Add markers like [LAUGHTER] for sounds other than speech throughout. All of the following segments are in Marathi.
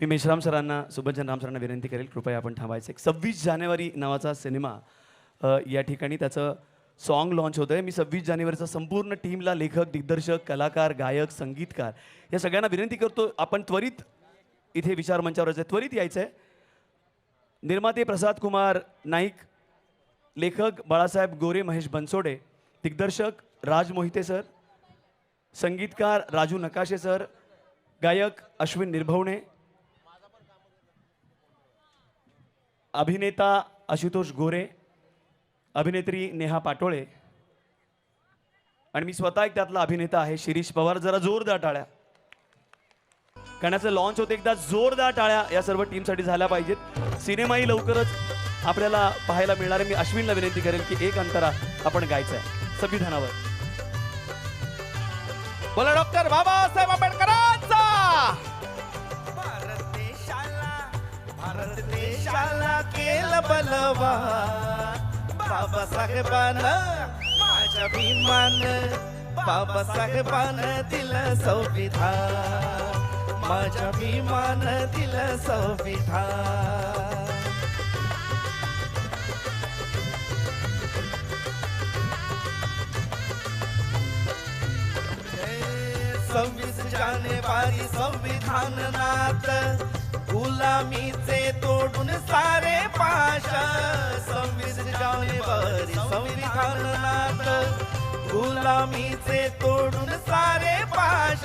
मी मेशराम सरांना सुभज्जन राम सरांना विनंती करेल कृपया आपण थांबायचं. एक सव्वीस जानेवारी नावाचा सिनेमा या ठिकाणी त्याचं सॉन्ग लॉन्च होतं आहे मी सव्वीस जानेवारीचा संपूर्ण टीमला लेखक दिग्दर्शक कलाकार गायक संगीतकार या सगळ्यांना विनंती करतो आपण त्वरित इथे विचार मंचावर आहे त्वरित यायचं आहे निर्माते प्रसाद कुमार नाईक लेखक बाळासाहेब गोरे महेश बनसोडे दिग्दर्शक राज मोहिते सर संगीतकार राजू नकाशे सर गायक अश्विन निर्भवणे अभिनेता आशुतोष गोरे अभिनेत्री नेहा पाटोळे आणि मी स्वतः एक त्यातला अभिनेता आहे शिरीष पवार. जरा जोरदार टाळ्या. गाण्याचं लॉन्च होते एकदा जोरदार टाळ्या या सर्व टीमसाठी झाल्या पाहिजेत. सिनेमाही लवकरच आपल्याला पाहायला मिळणार आहे. मी अश्विनला विनंती करेन की एक अंतरा आपण गायचं आहे संविधानावर बोला डॉक्टर बाबासाहेब बाबासाहेबान माझ्या भीमान बाबासाहेबान दिलं संविधान माझ्या भीमान दिलं संविधान सव्वीस जानेवारी संविधान संविधानात गुलामीचे संविधान संविधानात गुलामीचे तोडून सारे पाश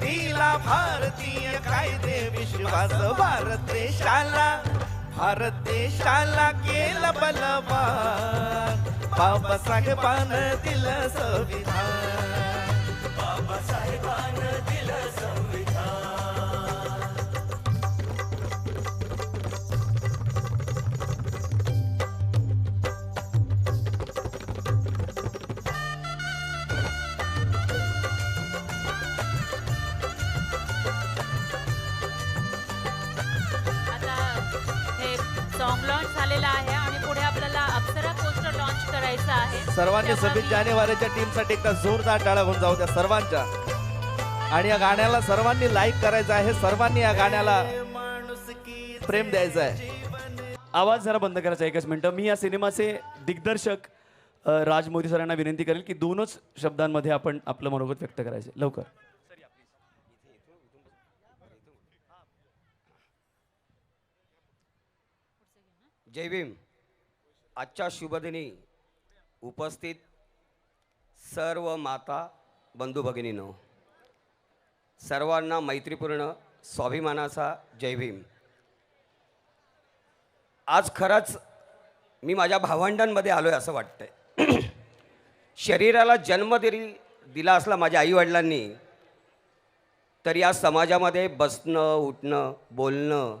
दिला भारतीय कायदे विश्वास भारत देशाला. भारत देशाला केलं बलवान. बाबासाहेबानं दिलं संविधान. सॉन्ग लॉन्च झालेलं आहे आणि पुढे आपल्याला अप्सरा पोस्टर लॉन्च करायचं आहे. सर्वांनी सव्वीस जानेवारीच्या टीमसाठी एकदा जोरदार टाळ्या होऊन जाऊ द्या सर्वांच्या. आणि या गाण्याला सर्वांनी लाईक करायचं आहे. सर्वांनी या गाण्याला प्रेम द्यायचं आहे. आवाज जरा बंद करायचा एकच मिनटं. मी या सिनेमाचे दिग्दर्शक राज मोदी सरांना विनंती करेल की दोनच शब्दांमध्ये आपण आपलं मनोगत व्यक्त करायचे लवकर. जय भीम. आजच्या शुभदिनी उपस्थित सर्व माता बंधू भगिनीनो सर्वांना मैत्रीपूर्ण स्वाभिमानाचा जय भीम. आज खरंच मी माझ्या भावंडांमध्ये आलो आहे असं वाटतंय. [CLEARS THROAT] शरीराला जन्म जरी दिला असला माझ्या आईवडिलांनी तर या समाजामध्ये बसणं उठणं बोलणं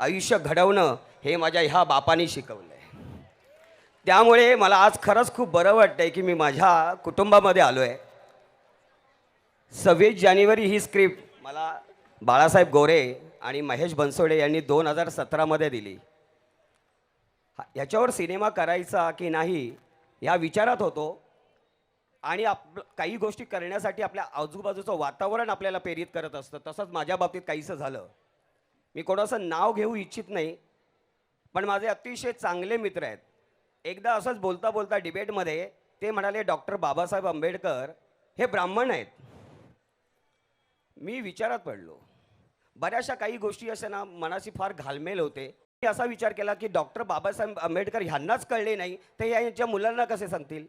आयुष्य घडवणं हे माझ्या ह्या बापाने शिकवलं आहे त्यामुळे मला आज खरंच खूप बरं वाटतं आहे की मी माझ्या कुटुंबामध्ये आलो आहे सव्वीस जानेवारी ही स्क्रिप्ट मला बाळासाहेब गोरे आणि महेश बनसोडे यांनी दोन हजार सतरामध्ये दिली. ह्याच्यावर सिनेमा करायचा की नाही या विचारात होतो. आणि आप काही गोष्टी करण्यासाठी आपल्या आजूबाजूचं वातावरण आपल्याला प्रेरित करत असतं. तसंच माझ्या बाबतीत काहीसं झालं. मी कोणाचं नाव घेऊ इच्छित नाही पण माझे अतिशय चांगले मित्र आहेत. एकदा असंच बोलता बोलता डिबेटमध्ये ते म्हणाले डॉक्टर बाबासाहेब आंबेडकर हे ब्राह्मण आहेत. मी विचारात पडलो. बऱ्याचशा काही गोष्टी अशा ना मनाशी फार घालमेल होते. मी असा विचार केला की डॉक्टर बाबासाहेब आंबेडकर ह्यांनाच कळले नाही ते यांच्या मुलांना कसे सांगतील?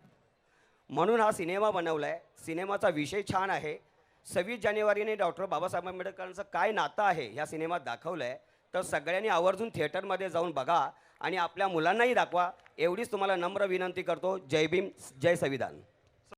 म्हणून हा सिनेमा बनवला आहे सिनेमाचा विषय छान आहे. सव्वीस जानेवारीने डॉक्टर बाबासाहेब आंबेडकरांचं काय नातं आहे ह्या सिनेमात दाखवलं आहे तर सगळ्यांनी आवर्जून थिएटरमध्ये जाऊन बघा आणि आपल्या मुलांनाही दाखवा. एवढीच तुम्हाला नम्र विनंती करतो. जय भीम जय संविधान.